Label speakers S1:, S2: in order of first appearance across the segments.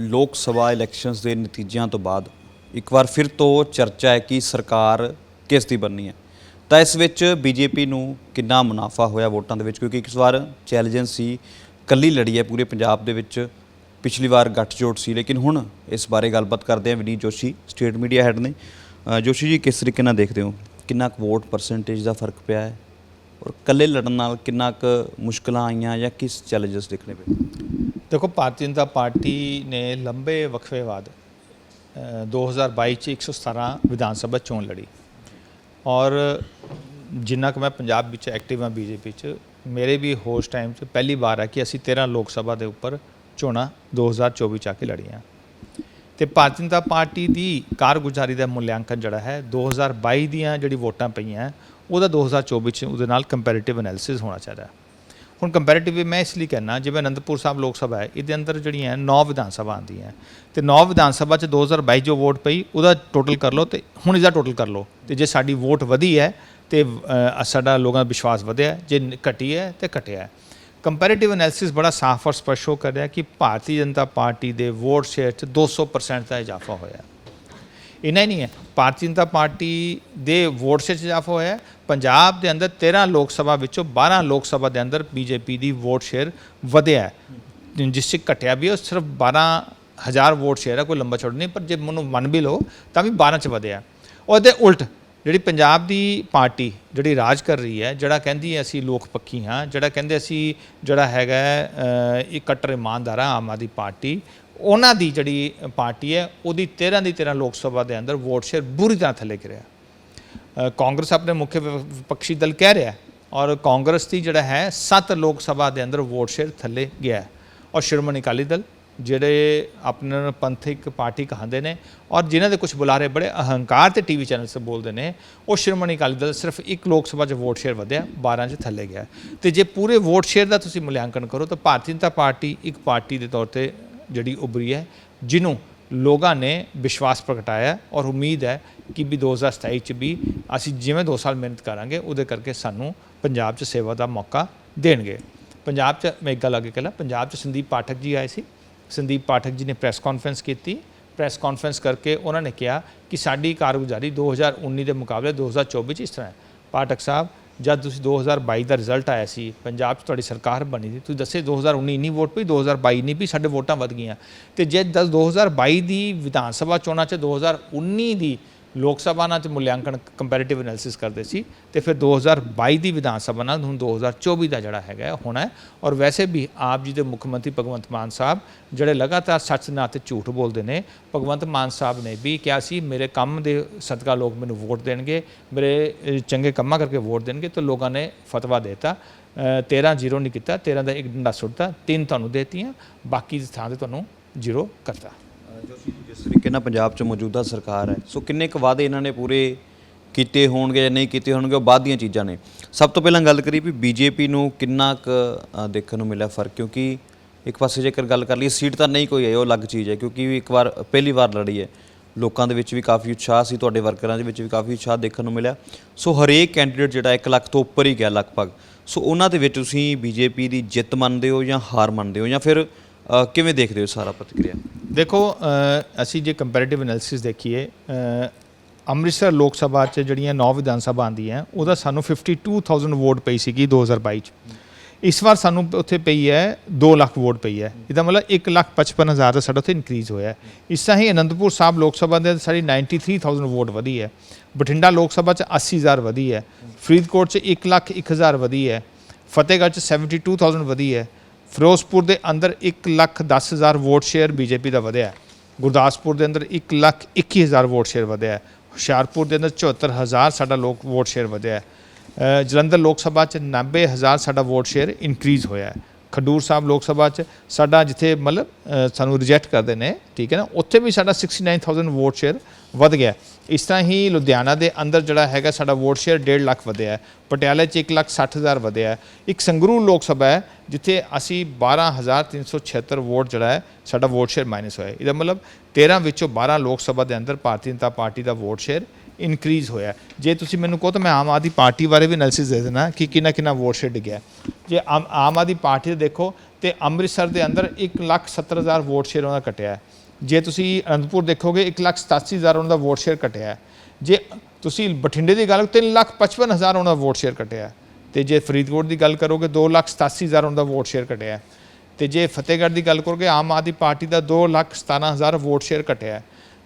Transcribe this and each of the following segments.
S1: ਲੋਕ ਸਭਾ ਇਲੈਕਸ਼ਨਸ ਦੇ ਨਤੀਜਿਆਂ ਤੋਂ ਬਾਅਦ ਇੱਕ ਵਾਰ ਫਿਰ ਤੋਂ ਚਰਚਾ ਹੈ ਕਿ ਸਰਕਾਰ ਕਿਸ ਦੀ ਬਣਨੀ ਹੈ। ਤਾਂ ਇਸ ਵਿੱਚ ਬੀਜੇਪੀ ਨੂੰ ਕਿੰਨਾ ਮੁਨਾਫਾ ਹੋਇਆ ਵੋਟਾਂ ਦੇ ਵਿੱਚ? ਕਿਉਂਕਿ ਇਸ ਵਾਰ ਚੈਲੰਜ ਸੀ ਕੱਲੀ ਲੜੀ ਹੈ ਪੂਰੇ ਪੰਜਾਬ ਦੇ ਵਿੱਚ। ਪਿਛਲੀ ਵਾਰ ਗੱਠਜੋੜ ਸੀ, ਲੇਕਿਨ ਹੁਣ ਇਸ ਬਾਰੇ ਗੱਲਬਾਤ ਕਰਦੇ ਹਾਂ Vineet Joshi state media head ਨੇ। ਜੋਸ਼ੀ ਜੀ, ਕਿਸ ਤਰੀਕੇ ਨਾਲ ਦੇਖਦੇ ਹੋ? ਕਿੰਨਾ ਕੁ ਵੋਟ ਪਰਸੈਂਟੇਜ ਦਾ ਫ਼ਰਕ ਪਿਆ ਹੈ? ਔਰ ਕੱਲੇ ਲੜਨ ਨਾਲ ਕਿੰਨਾ ਕੁ ਮੁਸ਼ਕਲਾਂ ਆਈਆਂ ਜਾਂ ਕਿਸ ਚੈਲੰਜਸ ਦੇਖਣੇ ਪਏ?
S2: ਦੇਖੋ ਭਾਰਤੀ ਜਨਤਾ ਪਾਰਟੀ ਨੇ ਲੰਬੇ ਵਕਫੇ ਬਾਅਦ ਅ, 2022 ਚ 117 ਵਿਧਾਨ ਸਭਾ ਚੋਣ ਲੜੀ। ਔਰ ਜਿੰਨਾ ਕਿ ਮੈਂ ਪੰਜਾਬ ਵਿੱਚ ਐਕਟਿਵ ਹਾਂ ਬੀਜੇਪੀ ਚ ਮੇਰੇ ਵੀ ਹੋਸ਼ ਟਾਈਮ ਚ ਪਹਿਲੀ ਵਾਰ ਹੈ ਕਿ ਅਸੀਂ 13 ਲੋਕ ਸਭਾ ਦੇ ਉੱਪਰ ਚੋਣਾਂ 2024 ਚ ਆ ਕੇ ਲੜੀਆਂ। ਤੇ ਭਾਰਤੀ ਜਨਤਾ ਪਾਰਟੀ ਦੀ ਕਾਰਗੁਜ਼ਾਰੀ ਦਾ ਮੁੱਲਾਂਕਨ ਜਿਹੜਾ ਹੈ 2022 ਦੀਆਂ ਜਿਹੜੀ ਵੋਟਾਂ ਪਈਆਂ ਉਹਦਾ 2024 ਚ ਉਹਦੇ ਨਾਲ ਕੰਪੈਰੀਟਿਵ ਐਨਾਲਿਸਿਸ ਹੋਣਾ ਚਾਹੀਦਾ। ਹੈ ਹੁਣ ਕੰਪੈਰੀਟਿਵ ਮੈਂ ਇਸ ਲਈ ਕਹਿਣਾ ਜਿਵੇਂ ਅਨੰਦਪੁਰ ਸਾਹਿਬ ਲੋਕ ਸਭਾ ਹੈ, ਇਹਦੇ ਅੰਦਰ ਜਿਹੜੀਆਂ ਨੌ ਵਿਧਾਨ ਸਭਾ ਆਉਂਦੀਆਂ ਤੇ ਨੌ ਵਿਧਾਨ ਸਭਾ ਚ 2022 ਜੋ ਵੋਟ ਪਈ, ਉਹਦਾ ਟੋਟਲ ਕਰ ਲਓ ਤੇ ਹੁਣ ਇਹਦਾ ਟੋਟਲ ਕਰ ਲਓ। ਤੇ ਜੇ ਸਾਡੀ ਵੋਟ ਵਧੀ ਹੈ, ਤੇ ਸਾਡਾ ਲੋਕਾਂ ਦਾ ਵਿਸ਼ਵਾਸ ਵਧਿਆ ਜੇ ਘਟੀ ਹੈ ਤੇ ਘਟਿਆ ਹੈ। ਕੰਪੈਰੀਟਿਵ ਐਨਾਲਿਸਿਸ ਬੜਾ ਸਾਫ਼ ਔਰ ਸਪਸ਼ਟ ਸ਼ੋ ਕਰ ਰਿਹਾ ਕਿ ਭਾਰਤੀ ਜਨਤਾ ਪਾਰਟੀ ਦੇ ਵੋਟ ਸ਼ੇਅਰ 'ਚ 200% ਦਾ ਇਜ਼ਾਫਾ ਹੋਇਆ ਇੰਨਾ ਹੀ ਨਹੀਂ ਹੈ। ਭਾਰਤੀ ਜਨਤਾ ਪਾਰਟੀ ਦੇ ਵੋਟ ਸ਼ੇਅਰ 'ਚ ਇਜ਼ਾਫਾ ਹੋਇਆ ਹੈ। ਪੰਜਾਬ ਦੇ ਅੰਦਰ 13 ਲੋਕ ਸਭਾ ਵਿੱਚੋਂ 12 ਲੋਕ ਸਭਾ ਦੇ ਅੰਦਰ ਬੀਜੇਪੀ ਦੀ ਵੋਟ ਸ਼ੇਅਰ ਵਧਿਆ ਹੈ। ਜਿਸ 'ਚ ਘਟਿਆ ਵੀ ਉਹ ਸਿਰਫ 12000 ਵੋਟ ਸ਼ੇਅਰ ਹੈ ਕੋਈ ਲੰਬਾ ਛੋੜ ਨਹੀਂ ਪਰ ਜੇ ਮੈਨੂੰ ਮੰਨ ਵੀ ਲਓ ਤਾਂ ਵੀ 12 'ਚ ਵਧਿਆ ਉਹਦੇ ਉਲਟ ਜਿਹੜੀ ਪੰਜਾਬ ਦੀ ਪਾਰਟੀ ਜਿਹੜੀ ਰਾਜ ਕਰ ਰਹੀ ਹੈ ਜਿਹੜਾ ਕਹਿੰਦੀ ਹੈ ਅਸੀਂ ਲੋਕ ਪੱਖੀ ਹਾਂ ਜਿਹੜਾ ਕਹਿੰਦੇ ਅਸੀਂ ਜਿਹੜਾ ਹੈਗਾ ਹੈ, ਕੱਟਰ ਇਮਾਨਦਾਰ ਆ ਆਮ ਆਦਮੀ ਪਾਰਟੀ ਉਹਨਾਂ ਦੀ ਜਿਹੜੀ ਪਾਰਟੀ ਹੈ, ਉਹਦੀ 13 ਦੀ 13 ਲੋਕ ਸਭਾ ਦੇ ਅੰਦਰ ਵੋਟ ਸ਼ੇਅਰ ਬੁਰੀ ਤਰ੍ਹਾਂ ਥੱਲੇ ਗਿਰਿਆ ਕਾਂਗਰਸ ਆਪਣੇ ਮੁੱਖ ਵਿ- ਵਿਪਕਸ਼ੀ ਦਲ ਕਹਿ ਰਿਹਾ ਔਰ ਕਾਂਗਰਸ ਦੀ ਜਿਹੜਾ ਹੈ 7 ਲੋਕ ਸਭਾ ਦੇ ਅੰਦਰ ਵੋਟ ਸ਼ੇਅਰ ਥੱਲੇ ਗਿਆ ਔਰ ਸ਼੍ਰੋਮਣੀ ਅਕਾਲੀ ਦਲ, ਜਿਹੜੇ ਆਪਣਾ ਨੂੰ ਪੰਥਕ ਪਾਰਟੀ ਕਹਾਉਂਦੇ ਨੇ ਔਰ ਜਿਨ੍ਹਾਂ ਦੇ ਕੁਝ ਬੁਲਾਰੇ ਬੜੇ ਅਹੰਕਾਰ ਤੇ ਟੀਵੀ ਚੈਨਲ ਤੇ ਬੋਲਦੇ ਨੇ, ਉਹ ਸ਼੍ਰੋਮਣੀ ਅਕਾਲੀ ਦਲ ਸਿਰਫ ਇੱਕ ਲੋਕ ਸਭਾ 'ਚ ਵੋਟ ਸ਼ੇਅਰ ਵਧਿਆ 12 'ਚ ਥੱਲੇ ਗਿਆ। ਤੇ ਜੇ ਪੂਰੇ ਵੋਟ ਸ਼ੇਅਰ ਦਾ ਤੁਸੀਂ ਮੁਲਾਂਕਣ ਕਰੋ ਤਾਂ ਭਾਰਤੀ ਜਨਤਾ ਪਾਰਟੀ ਇੱਕ ਪਾਰਟੀ ਦੇ ਤੌਰ ਤੇ ਜਿਹੜੀ ਉਭਰੀ ਹੈ, ਜਿਹਨੂੰ ਲੋਕਾਂ ਨੇ ਵਿਸ਼ਵਾਸ ਪ੍ਰਗਟਾਇਆ ਔਰ ਉਮੀਦ ਹੈ ਕਿ ਵੀ 2027 ਚ ਵੀ ਅਸੀਂ ਜਿਵੇਂ 2 ਸਾਲ ਮਿਹਨਤ ਕਰਾਂਗੇ, ਉਹਦੇ ਕਰਕੇ ਸਾਨੂੰ ਪੰਜਾਬ 'ਚ ਸੇਵਾ ਦਾ ਮੌਕਾ ਦੇਣਗੇ। ਪੰਜਾਬ 'ਚ ਮੈਂ ਇੱਕ ਗੱਲ ਅੱਗੇ ਕਹਾਂ ਪੰਜਾਬ 'ਚ ਸੰਦੀਪ ਪਾਠਕ ਜੀ ਆਏ ਸੀ। ਸੰਦੀਪ ਪਾਠਕ ਜੀ ਨੇ ਪ੍ਰੈਸ ਕਾਨਫਰੰਸ ਕੀਤੀ। ਪ੍ਰੈਸ ਕਾਨਫਰੰਸ ਕਰਕੇ ਉਹਨਾਂ ਨੇ ਕਿਹਾ ਕਿ ਸਾਡੀ ਕਾਰਗੁਜ਼ਾਰੀ 2019 ਦੇ ਮੁਕਾਬਲੇ 2024 ਚ ਇਸ ਤਰ੍ਹਾਂ ਹੈ। ਪਾਠਕ ਸਾਹਿਬ ਜਦ ਤੁਸੀਂ 2022 ਦਾ ਰਿਜ਼ਲਟ ਆਇਆ ਸੀ, ਪੰਜਾਬ 'ਚ ਤੁਹਾਡੀ ਸਰਕਾਰ ਬਣੀ ਸੀ, ਤੁਸੀਂ ਦੱਸੇ 2019 ਨਹੀਂ ਵੋਟ ਪਈ 2022 ਨਹੀਂ ਵੀ ਸਾਡੇ ਵੋਟਾਂ ਵਧ ਗਈਆਂ। ਤੇ ਜੇ ਦਸ 2022 ਦੀ ਵਿਧਾਨ ਸਭਾ ਚੋਣਾਂ 'ਚ 2019 ਦੀ ਲੋਕ ਸਭਾ ਨਾਲ ਤੇ ਮੁੱਲਾਂਕਣ ਕੰਪੈਰੀਟਿਵ ਐਨਾਲਿਸਿਸ ਕਰਦੇ ਸੀ ਤੇ ਫਿਰ 2022 ਦੀ ਵਿਧਾਨ ਸਭਾ ਨਾਲ ਹੁਣ 2024 ਦਾ ਜਿਹੜਾ ਹੈਗਾ ਹੋਣਾ ਔਰ ਵੈਸੇ ਵੀ ਆਪ ਜੀ ਦੇ ਮੁੱਖ ਮੰਤਰੀ ਭਗਵੰਤ ਮਾਨ ਸਾਹਿਬ ਜਿਹੜੇ ਲਗਾਤਾਰ ਸੱਚ ਨਾ ਤੇ ਝੂਠ ਬੋਲਦੇ ਨੇ, ਭਗਵੰਤ ਮਾਨ ਸਾਹਿਬ ਨੇ ਵੀ ਕਿਹਾ ਸੀ, ਮੇਰੇ ਕੰਮ ਦੇ ਸਦਕਾ ਲੋਕ ਮੈਨੂੰ ਵੋਟ ਦੇਣਗੇ, ਮੇਰੇ ਚੰਗੇ ਕੰਮਾਂ ਕਰਕੇ ਵੋਟ ਦੇਣਗੇ। ਤਾਂ ਲੋਕਾਂ ਨੇ ਫਤਵਾ ਦਿੱਤਾ। 13 ਜ਼ੀਰੋ ਨਹੀਂ ਕੀਤਾ 13 ਦਾ ਇੱਕ ਡੰਡਾ ਸੁੱਟਤਾ, ਤਿੰਨ ਤੁਹਾਨੂੰ ਦੇਤੀਆਂ, ਬਾਕੀ ਦੀ ਥਾਂ ਤੇ ਤੁਹਾਨੂੰ ਜ਼ੀਰੋ ਕਰਤਾ।
S1: ਜੋਸ਼ੀ ਜੀ, ਜਿਸ ਤਰੀਕੇ ਨਾਲ ਪੰਜਾਬ 'ਚ ਮੌਜੂਦਾ ਸਰਕਾਰ ਹੈ। ਸੋ ਕਿੰਨੇ ਕੁ ਵਾਅਦੇ ਇਹਨਾਂ ਨੇ ਪੂਰੇ ਕੀਤੇ ਹੋਣਗੇ ਜਾਂ ਨਹੀਂ ਕੀਤੇ ਹੋਣਗੇ ਉਹ ਬਾਅਦ ਦੀਆਂ ਚੀਜ਼ਾਂ ਨੇ। ਸਭ ਤੋਂ ਪਹਿਲਾਂ ਗੱਲ ਕਰੀ ਵੀ ਬੀਜੇਪੀ ਨੂੰ ਕਿੰਨਾ ਕੁ ਦੇਖਣ ਨੂੰ ਮਿਲਿਆ ਫ਼ਰਕ ਕਿਉਂਕਿ ਇੱਕ ਪਾਸੇ ਜੇਕਰ ਗੱਲ ਕਰ ਲਈਏ ਸੀਟ ਤਾਂ ਨਹੀਂ ਕੋਈ ਹੈ ਉਹ ਅਲੱਗ ਚੀਜ਼ ਹੈ ਕਿਉਂਕਿ ਵੀ ਇੱਕ ਵਾਰ ਪਹਿਲੀ ਵਾਰ ਲੜੀ ਹੈ। ਲੋਕਾਂ ਦੇ ਵਿੱਚ ਵੀ ਕਾਫੀ ਉਤਸ਼ਾਹ ਸੀ ਤੁਹਾਡੇ ਵਰਕਰਾਂ ਦੇ ਵਿੱਚ ਵੀ ਕਾਫੀ ਉਤਸ਼ਾਹ ਦੇਖਣ ਨੂੰ ਮਿਲਿਆ। ਸੋ ਹਰੇਕ ਕੈਂਡੀਡੇਟ ਜਿਹੜਾ 1 ਲੱਖ ਤੋਂ ਉੱਪਰ ਹੀ ਗਿਆ ਲਗਭਗ। ਸੋ ਉਹਨਾਂ ਦੇ ਵਿੱਚ ਤੁਸੀਂ ਬੀਜੇਪੀ ਦੀ ਜਿੱਤ ਮੰਨਦੇ ਹੋ ਜਾਂ ਹਾਰ ਮੰਨਦੇ ਹੋ ਜਾਂ ਫਿਰ ਅ, ਕਿਵੇਂ ਦੇਖਦੇ ਹੋ ਸਾਰਾ ਪ੍ਰਤੀਕਿਰਿਆ?
S2: ਦੇਖੋ ਅ, ਅਸੀਂ ਜੇ ਕੰਪੈਰੀਟਿਵ ਐਨਾਲਿਸਿਸ ਦੇਖੀਏ ਅ, ਅੰਮ੍ਰਿਤਸਰ ਲੋਕ ਸਭਾ 'ਚ ਜਿਹੜੀਆਂ 9 ਵਿਧਾਨ ਸਭਾ ਆਉਂਦੀਆਂ ਉਹਦਾ ਸਾਨੂੰ 52000 ਵੋਟ ਪਈ ਸੀਗੀ 2022 'ਚ। ਇਸ ਵਾਰ ਸਾਨੂੰ ਉੱਥੇ ਪਈ ਹੈ 2 ਲੱਖ ਵੋਟ ਪਈ ਹੈ। ਇਹਦਾ ਮਤਲਬ 1 ਲੱਖ 55000 ਦਾ ਸਾਡਾ ਉੱਥੇ ਇਨਕਰੀਜ਼ ਹੋਇਆ ਹੈ। ਇਸ ਤਰ੍ਹਾਂ ਹੀ ਅਨੰਦਪੁਰ ਸਾਹਿਬ ਲੋਕ ਸਭਾ ਦੇ ਸਾਡੀ 93000 ਵੋਟ ਵਧੀ ਹੈ। ਬਠਿੰਡਾ ਲੋਕ ਸਭਾ 'ਚ 80000 ਵਧੀ ਹੈ। ਫਰੀਦਕੋਟ 'ਚ 1 ਲੱਖ 1000 ਵਧੀ ਹੈ। ਫਤਿਹਗੜ੍ਹ 'ਚ 72000 ਵਧੀ ਹੈ। ਫਿਰੋਜ਼ਪੁਰ ਦੇ ਅੰਦਰ 1 ਲੱਖ 10000 ਵੋਟ ਸ਼ੇਅਰ ਬੀਜੇਪੀ ਦਾ ਵਧਿਆ ਹੈ। ਗੁਰਦਾਸਪੁਰ ਦੇ ਅੰਦਰ 1 ਲੱਖ 21000 ਵੋਟ ਸ਼ੇਅਰ ਵਧਿਆ ਹੈ। ਹੁਸ਼ਿਆਰਪੁਰ ਦੇ ਅੰਦਰ 74000 ਸਾਡਾ ਲੋਕ ਵੋਟ ਸ਼ੇਅਰ ਵਧਿਆ ਹੈ। ਜਲੰਧਰ ਲੋਕ ਸਭਾ ਚ 90000 ਸਾਡਾ ਵੋਟ ਸ਼ੇਅਰ ਇਨਕਰੀਜ਼ ਹੋਇਆ ਹੈ। ਖਡੂਰ ਸਾਹਿਬ ਲੋਕ ਸਭਾ ਚ ਸਾਡਾ ਜਿੱਥੇ ਮਤਲਬ ਸਾਨੂੰ ਰਿਜੈਕਟ ਕਰਦੇ ਨੇ, ਠੀਕ ਹੈ ਨਾ, ਉੱਥੇ ਵੀ ਸਾਡਾ 69000 ਵੋਟ ਸ਼ੇਅਰ ਵਧ ਗਿਆ ਇਸ ਤਰ੍ਹਾਂ ਹੀ ਲੁਧਿਆਣਾ ਦੇ ਅੰਦਰ ਜਿਹੜਾ ਹੈਗਾ ਸਾਡਾ ਵੋਟ ਸ਼ੇਅਰ 1.5 ਲੱਖ ਵਧਿਆ ਪਟਿਆਲੇ ਚ 1 ਲੱਖ 60000 ਵਧਿਆ ਇੱਕ ਸੰਗਰੂਰ ਲੋਕ ਸਭਾ ਹੈ, ਜਿੱਥੇ ਅਸੀਂ 12376 ਵੋਟ ਜਿਹੜਾ ਹੈ, ਸਾਡਾ ਵੋਟ ਸ਼ੇਅਰ ਮਾਈਨਸ ਹੋਇਆ ਇਹਦਾ ਮਤਲਬ 13 ਵਿੱਚੋਂ 12 ਲੋਕ ਸਭਾ ਦੇ ਅੰਦਰ ਭਾਰਤੀ ਜਨਤਾ ਪਾਰਟੀ ਦਾ ਵੋਟ ਸ਼ੇਅਰ ਇਨਕਰੀਜ਼ ਹੋਇਆ ਜੇ ਤੁਸੀਂ ਮੈਨੂੰ ਕਹੋ ਤਾਂ ਮੈਂ ਆਮ ਆਦਮੀ ਪਾਰਟੀ ਬਾਰੇ ਵੀ ਐਨਾਲਿਸਿਸ ਦੇ ਦੇਣਾ ਕਿ ਕਿੰਨਾ ਕਿੰਨਾ ਵੋਟ ਸ਼ੇਅਰ ਡਿੱਗਿਆ ਜੇ ਆਮ ਆਮ ਆਦਮੀ ਪਾਰਟੀ ਦੇ ਦੇਖੋ, ਤੇ ਅੰਮ੍ਰਿਤਸਰ ਦੇ ਅੰਦਰ 170000 ਵੋਟ ਸ਼ੇਅਰ ਉਹਨਾਂ ਦਾ ਕਟਿਆ ਹੈ। ਜੇ ਤੁਸੀਂ ਅਨੰਦਪੁਰ ਦੇਖੋਗੇ 187000 ਉਹਨਾਂ ਦਾ ਵੋਟ ਸ਼ੇਅਰ ਘਟਿਆ ਹੈ। ਜੇ ਤੁਸੀਂ ਬਠਿੰਡੇ ਦੀ ਗੱਲ 355000 ਉਹਨਾਂ ਦਾ ਵੋਟ ਸ਼ੇਅਰ ਘਟਿਆ ਹੈ। ਤੇ ਜੇ ਫਰੀਦਕੋਟ ਦੀ ਗੱਲ ਕਰੋਗੇ 287000 ਉਹਨਾਂ ਦਾ ਵੋਟ ਸ਼ੇਅਰ ਘਟਿਆ ਹੈ। ਤੇ ਜੇ ਫਤਿਹਗੜ੍ਹ ਦੀ ਗੱਲ ਕਰੋਗੇ, ਆਮ ਆਦਮੀ ਪਾਰਟੀ ਦਾ 217000 ਵੋਟ ਸ਼ੇਅਰ ਘਟਿਆ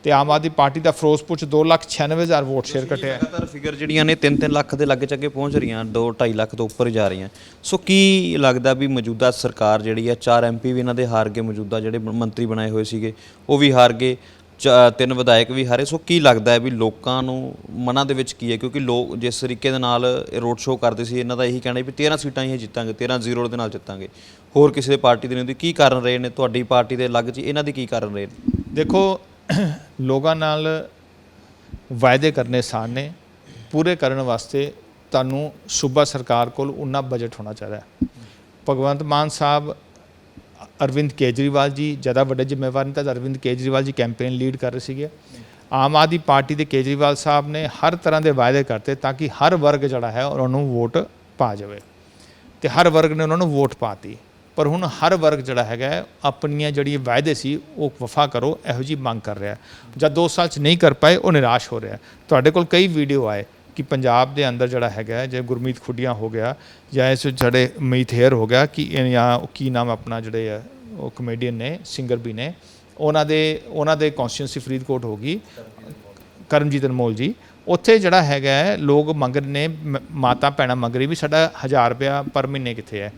S2: ਤੇ ਆਮ ਆਦਮੀ ਪਾਰਟੀ ਦਾ ਫਿਰੋਜ਼ਪੁਰ ਚ 296000 ਵੋਟ ਸ਼ੇਅਰ ਕਟਿਆ। ਹੈ
S1: ਲਗਾਤਾਰ ਫਿਗਰ ਜਿਹੜੀਆਂ ਨੇ 3-3 ਲੱਖ ਦੇ ਲੱਗੇ ਚੱਗੇ ਪਹੁੰਚ ਰਹੀਆਂ 2-2.5 ਲੱਖ ਤੋਂ ਉੱਪਰ ਜਾ ਰਹੀਆਂ। ਸੋ ਕੀ ਲੱਗਦਾ ਵੀ ਮੌਜੂਦਾ ਸਰਕਾਰ ਜਿਹੜੀ ਹੈ ਚਾਰ ਐਮਪੀ ਵੀ ਇਹਨਾਂ ਦੇ ਹਾਰ ਗਏ ਮੌਜੂਦਾ ਜਿਹੜੇ ਮ- ਮੰਤਰੀ ਬਣਾਏ ਹੋਏ ਸੀਗੇ ਉਹ ਵੀ ਹਾਰ ਗਏ ਚ- ਤਿੰਨ ਵਿਧਾਇਕ ਵੀ ਹਾਰੇ। ਸੋ ਕੀ ਲੱਗਦਾ ਹੈ ਵੀ ਲੋਕਾਂ ਨੂੰ ਮਨਾਂ ਦੇ ਵਿੱਚ ਕੀ ਹੈ? ਕਿਉਂਕਿ ਲੋਕ ਜਿਸ ਤਰੀਕੇ ਦੇ ਨਾਲ ਰੋਡ ਸ਼ੋਅ ਕਰਦੇ ਸੀ ਇਹਨਾਂ ਦਾ ਇਹੀ ਕਹਿਣਾ ਵੀ 13 ਸੀਟਾਂ ਹੀ ਜਿੱਤਾਂਗੇ 13 ਜ਼ੀਰੋ ਦੇ ਨਾਲ ਜਿੱਤਾਂਗੇ। ਹੋਰ ਕਿਸੇ ਪਾਰਟੀ ਦੇ ਨਹੀਂ ਹੁੰਦੀ। ਕੀ ਕਾਰਨ ਰਹੇ ਨੇ? ਤੁਹਾਡੀ ਪਾਰਟੀ ਦੇ ਅਲੱਗ ਚ ਇਹਨਾਂ ਦੀ ਕੀ ਕਾਰਨ ਰਹੇ ਨੇ?
S2: ਦੇਖੋ ਲੋਕਾਂ ਨਾਲ ਵਾਅਦੇ ਕਰਨੇ ਆਸਾਨ ਨੇ, ਪੂਰੇ ਕਰਨ ਵਾਸਤੇ ਤੁਹਾਨੂੰ ਸੂਬਾ ਸਰਕਾਰ ਕੋਲ ਉਨਾ ਬਜਟ ਹੋਣਾ ਚਾਹੀਦਾ ਹੈ। ਭਗਵੰਤ ਮਾਨ ਸਾਹਿਬ, ਅਰਵਿੰਦ ਕੇਜਰੀਵਾਲ ਜੀ, ਜ਼ਿਆਦਾ ਵੱਡੇ ਜ਼ਿੰਮੇਵਾਰ ਨੇ ਤਾਂ ਅਰਵਿੰਦ ਕੇਜਰੀਵਾਲ ਜੀ ਕੈਂਪੇਨ ਲੀਡ ਕਰ ਰਹੇ ਸੀਗੇ। ਆਮ ਆਦਮੀ ਪਾਰਟੀ ਦੇ ਕੇਜਰੀਵਾਲ ਸਾਹਿਬ ਨੇ ਹਰ ਤਰ੍ਹਾਂ ਦੇ ਵਾਅਦੇ ਕਰਤੇ ਤਾਂ ਕਿ ਹਰ ਵਰਗ ਜਿਹੜਾ ਹੈ ਉਹਨਾਂ ਨੂੰ ਵੋਟ ਪਾ ਜਾਵੇ। ਤੇ ਹਰ ਵਰਗ ਨੇ ਉਹਨਾਂ ਨੂੰ ਵੋਟ ਪਾਤੀ ਪਰ ਹੁਣ ਹਰ ਵਰਗ ਜਿਹੜਾ ਹੈਗਾ, ਆਪਣੀਆਂ ਜਿਹੜੀਆਂ ਵਾਅਦੇ ਸੀ, ਉਹ ਵਫਾ ਕਰੋ, ਇਹੋ ਜੀ ਮੰਗ ਕਰ ਰਿਹਾ ਹੈ। ਜਦ 2 ਸਾਲ ਚ ਨਹੀਂ ਕਰ ਪਾਏ, ਉਹ ਨਿਰਾਸ਼ ਹੋ ਰਿਹਾ ਤੁਹਾਡੇ ਕੋਲ ਕਈ ਵੀਡੀਓ ਆਏ ਕਿ ਪੰਜਾਬ ਦੇ ਅੰਦਰ ਜਿਹੜਾ ਹੈਗਾ, ਜੇ ਗੁਰਮੀਤ ਖੁੱਡੀਆਂ ਹੋ ਗਿਆ, ਜਾਂ ਇਸ ਜਿਹੜੇ ਮੀਤ ਹੇਅਰ ਹੋ ਗਿਆ ਕਿ ਜਾਂ ਕੀ ਨਾਮ ਆਪਣਾ ਜਿਹੜੇ ਆ, ਉਹ ਕਮੇਡੀਅਨ ਨੇ ਸਿੰਗਰ ਵੀ ਨੇ, ਉਹਨਾਂ ਦੇ ਉਹਨਾਂ ਦੇ ਕੌਂਸਟੀਟਿਊਂਸੀ ਫਰੀਦਕੋਟ ਹੋ ਗਈ ਕਰਮਜੀਤ ਅਨਮੋਲ ਜੀ ਉੱਥੇ ਜਿਹੜਾ ਹੈਗਾ ਲੋਕ ਮੰਗ ਰਹੇ ਨੇ ਮਾਤਾ ਭੈਣਾਂ ਮੰਗ ਰਹੀ ਵੀ ਸਾਡਾ 1000 ਰੁਪਇਆ ਪਰ ਮਹੀਨੇ ਕਿੱਥੇ ਹੈ?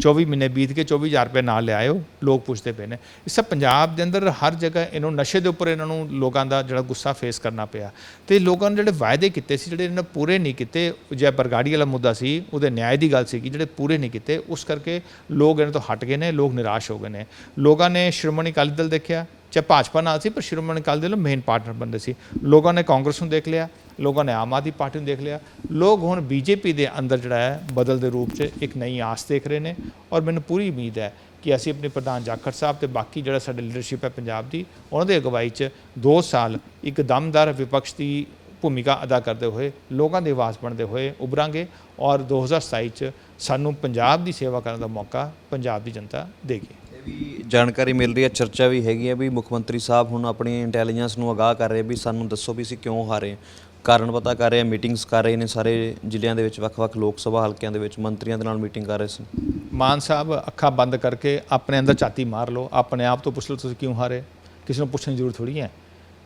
S2: 24 ਮਹੀਨੇ ਬੀਤ ਕੇ 24000 ਰੁਪਏ ਨਾਲ ਲਿਆਇਓ, ਲੋਕ ਪੁੱਛਦੇ ਪਏ ਨੇ। ਇਸ ਪੰਜਾਬ ਦੇ ਅੰਦਰ ਹਰ ਜਗ੍ਹਾ ਇਹਨੂੰ ਨਸ਼ੇ ਦੇ ਉੱਪਰ ਇਹਨਾਂ ਨੂੰ ਲੋਕਾਂ ਦਾ ਜਿਹੜਾ ਗੁੱਸਾ ਫੇਸ ਕਰਨਾ ਪਿਆ। ਤੇ ਲੋਕਾਂ ਨੇ ਜਿਹੜੇ ਵਾਅਦੇ ਕੀਤੇ ਸੀ, ਜਿਹੜੇ ਇਹਨਾਂ ਨੇ ਪੂਰੇ ਨਹੀਂ ਕੀਤੇ, ਜੇ ਬਰਗਾੜੀ ਵਾਲਾ ਮੁੱਦਾ ਸੀ, ਉਹਦੇ ਨਿਆਂ ਦੀ ਗੱਲ ਸੀ ਕਿ ਜਿਹੜੇ ਪੂਰੇ ਨਹੀਂ ਕੀਤੇ, ਉਸ ਕਰਕੇ ਲੋਕ ਇਹਨਾਂ ਤੋਂ ਹਟ ਗਏ ਨੇ, ਲੋਕ ਨਿਰਾਸ਼ ਹੋ ਗਏ ਨੇ। ਲੋਕਾਂ ਨੇ ਸ਼੍ਰੋਮਣੀ ਅਕਾਲੀ ਦਲ ਦੇਖਿਆ, ਚਾਹੇ ਭਾਜਪਾ ਨਾਲ ਸੀ, ਪਰ ਸ਼੍ਰੋਮਣੀ ਅਕਾਲੀ ਦਲ ਮੇਨ ਪਾਰਟਨਰ ਬੰਦੇ ਸੀ। ਲੋਕਾਂ ਨੇ ਕਾਂਗਰਸ ਨੂੰ ਦੇਖ ਲਿਆ ਲੋਕਾਂ ਨੇ ਆਮ ਆਦਮੀ ਪਾਰਟੀ ਨੂੰ ਦੇਖ ਲਿਆ। ਲੋਕ ਹੁਣ ਬੀਜੇਪੀ ਦੇ ਅੰਦਰ ਜਿਹੜਾ ਹੈ, ਬਦਲ ਦੇ ਰੂਪ 'ਚ ਇੱਕ ਨਈ ਆਸ ਦੇਖ ਰਹੇ ਨੇ ਔਰ ਮੈਨੂੰ ਪੂਰੀ ਉਮੀਦ ਹੈ ਕਿ ਅਸੀਂ ਆਪਣੇ ਪ੍ਰਧਾਨ ਜਾਖੜ ਸਾਹਿਬ ਤੇ ਬਾਕੀ ਜਿਹੜਾ ਸਾਡੀ ਲੀਡਰਸ਼ਿਪ ਹੈ ਪੰਜਾਬ ਦੀ, ਉਹਨਾਂ ਦੇ ਅਗਵਾਈ 'ਚ 2 ਸਾਲ ਇੱਕ ਦਮਦਾਰ ਵਿਪਕਸ਼ ਦੀ ਭੂਮਿਕਾ ਅਦਾ ਕਰਦੇ ਹੋਏ, ਲੋਕਾਂ ਦੀ ਆਵਾਜ਼ ਬਣਦੇ ਹੋਏ ਉਭਰਾਂਗੇ ਔਰ 2027 'ਚ ਸਾਨੂੰ ਪੰਜਾਬ ਦੀ ਸੇਵਾ ਕਰਨ ਦਾ ਮੌਕਾ ਪੰਜਾਬ ਦੀ ਜਨਤਾ ਦੇਗੀ।
S1: ਇਹ ਵੀ ਜਾਣਕਾਰੀ ਮਿਲ ਰਹੀ ਹੈ, ਚਰਚਾ ਵੀ ਹੈਗੀ ਹੈ ਵੀ ਮੁੱਖ ਮੰਤਰੀ ਸਾਹਿਬ ਹੁਣ ਆਪਣੀ ਇੰਟੈਲੀਜੈਂਸ ਨੂੰ ਅਗਾਹ ਕਰ ਰਹੇ ਵੀ ਸਾਨੂੰ ਦੱਸੋ ਵੀ ਅਸੀਂ ਕਿਉਂ ਹਾਰੇ ਕਾਰਨ ਪਤਾ ਕਰ ਰਹੇ ਆ ਮੀਟਿੰਗਸ ਕਰ ਰਹੇ ਨੇ ਸਾਰੇ ਜ਼ਿਲ੍ਹਿਆਂ ਦੇ ਵਿੱਚ, ਵੱਖ-ਵੱਖ ਲੋਕ ਸਭਾ ਹਲਕਿਆਂ ਦੇ ਵਿੱਚ, ਮੰਤਰੀਆਂ ਦੇ ਨਾਲ ਮੀਟਿੰਗ ਕਰ ਰਹੇ ਸੀ।
S2: ਮਾਨ ਸਾਹਿਬ, ਅੱਖਾਂ ਬੰਦ ਕਰਕੇ ਆਪਣੇ ਅੰਦਰ ਝਾਤੀ ਮਾਰ ਲਓ, ਆਪਣੇ ਆਪ ਤੋਂ ਪੁੱਛ ਲਓ ਤੁਸੀਂ ਕਿਉਂ ਹਾਰੇ? ਕਿਸੇ ਨੂੰ ਪੁੱਛਣ ਦੀ ਜ਼ਰੂਰਤ ਥੋੜੀ ਹੈ,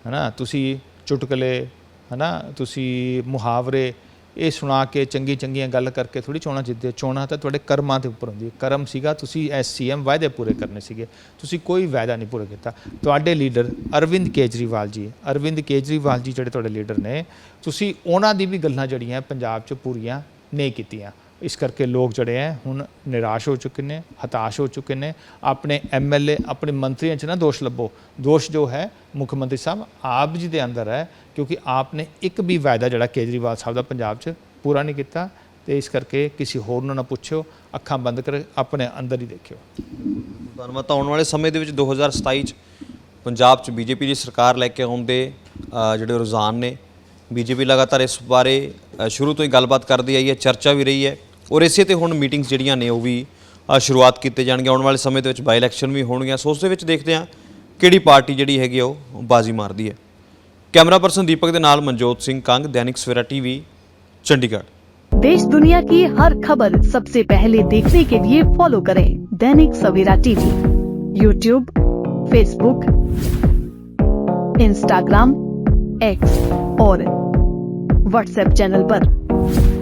S2: ਹੈਨਾ? ਤੁਸੀਂ ਚੁਟਕਲੇ, ਹੈਨਾ? ਤੁਸੀਂ ਮੁਹਾਵਰੇ ਇਹ ਸੁਣਾ ਕੇ ਚੰਗੀ ਚੰਗੀਆਂ ਗੱਲ ਕਰਕੇ ਥੋੜੀ ਚੋਣਾਂ ਜਿੱਤਦੇ ਚੋਣਾਂ ਤਾਂ ਤੁਹਾਡੇ ਕਰਮਾਂ ਦੇ ਉੱਪਰ ਹੁੰਦੀ ਹੈ। ਕਰਮ ਸੀਗਾ, ਤੁਸੀਂ ਐਸ ਸੀਐਮ ਵਾਅਦੇ ਪੂਰੇ ਕਰਨੇ ਸੀਗੇ। ਤੁਸੀਂ ਕੋਈ ਵਾਅਦਾ ਨਹੀਂ ਪੂਰਾ ਕੀਤਾ। ਤੁਹਾਡੇ ਲੀਡਰ ਅਰਵਿੰਦ ਕੇਜਰੀਵਾਲ ਜੀ, ਅਰਵਿੰਦ ਕੇਜਰੀਵਾਲ ਜੀ ਜਿਹੜੇ ਤੁਹਾਡੇ ਲੀਡਰ ਨੇ, ਤੁਸੀਂ ਉਹਨਾਂ ਦੀ ਵੀ ਗੱਲਾਂ ਜਿਹੜੀਆਂ ਪੰਜਾਬ 'ਚ ਪੂਰੀਆਂ ਨਹੀਂ ਕੀਤੀਆਂ। ਇਸ ਕਰਕੇ ਲੋਕ ਜਿਹੜੇ ਹੈ ਹੁਣ ਨਿਰਾਸ਼ ਹੋ ਚੁੱਕੇ ਨੇ, ਹਤਾਸ਼ ਹੋ ਚੁੱਕੇ ਨੇ। ਆਪਣੇ ਐਮਐਲਏ ਆਪਣੇ ਮੰਤਰੀਆਂ 'ਚ ਨਾ ਦੋਸ਼ ਲੱਭੋ। ਦੋਸ਼ ਜੋ ਹੈ, ਮੁੱਖ ਮੰਤਰੀ ਸਾਹਿਬ, ਆਪ ਜੀ ਦੇ ਅੰਦਰ ਹੈ, ਕਿਉਂਕਿ ਆਪ ਨੇ ਇੱਕ ਵੀ ਵਾਅਦਾ ਜਿਹੜਾ ਕੇਜਰੀਵਾਲ ਸਾਹਿਬ ਦਾ ਪੰਜਾਬ 'ਚ ਪੂਰਾ ਨਹੀਂ ਕੀਤਾ ਤੇ ਇਸ ਕਰਕੇ ਕਿਸੇ ਹੋਰ ਨੂੰ ਨਾ ਪੁੱਛਿਓ, ਅੱਖਾਂ ਬੰਦ ਕਰ, ਆਪਣੇ ਅੰਦਰ ਹੀ ਦੇਖਿਓ।
S1: ਧੰਨਵਾਦ। ਤਾਂ ਆਉਣ ਵਾਲੇ ਸਮੇਂ ਦੇ ਵਿੱਚ 2027 ਚ ਪੰਜਾਬ ਚ ਬੀਜੇਪੀ ਦੀ ਸਰਕਾਰ ਲੈ ਕੇ ਆਉਂਦੇ ਜਿਹੜੇ ਰੁਝਾਨ ਨੇ ਬੀਜੇਪੀ ਲਗਾਤਾਰ ਇਸ ਬਾਰੇ ਸ਼ੁਰੂ ਤੋਂ ਹੀ ਗੱਲਬਾਤ ਕਰਦੀ ਆਈ ਹੈ, ਚਰਚਾ ਵੀ ਰਹੀ ਹੈ। ਔਰ ਇਸੇ ਤੇ ਹੁਣ ਮੀਟਿੰਗਸ ਜਿਹੜੀਆਂ ਨੇ ਉਹ ਵੀ ਅ, ਸ਼ੁਰੂਆਤ ਕੀਤੇ ਜਾਣਗੇ ਆਉਣ ਵਾਲੇ ਸਮੇਂ ਦੇ ਵਿੱਚ ਬਾਈ ਇਲੈਕਸ਼ਨ ਵੀ ਹੋਣਗੀਆਂ ਸੋ ਉਸ ਦੇ ਵਿੱਚ ਦੇਖਦੇ ਹਾਂ ਕਿਹੜੀ ਪਾਰਟੀ ਜਿਹੜੀ ਹੈਗੀ ਆ ਉਹ ਬਾਜ਼ੀ ਮਾਰਦੀ ਹੈ ਕੈਮਰਾ ਪਰਸਨ ਦੀਪਕ ਦੇ ਨਾਲ ਮਨਜੋਤ ਸਿੰਘ ਕੰਗ ਦੈਨਿਕ ਸਵੇਰਾ ਟੀਵੀ ਚੰਡੀਗੜ੍ਹ
S3: देश दुनिया की हर खबर सबसे पहले देखने के लिए फॉलो करें Dainik Savera TV YouTube Facebook Instagram X और व्हाट्सएप चैनल पर।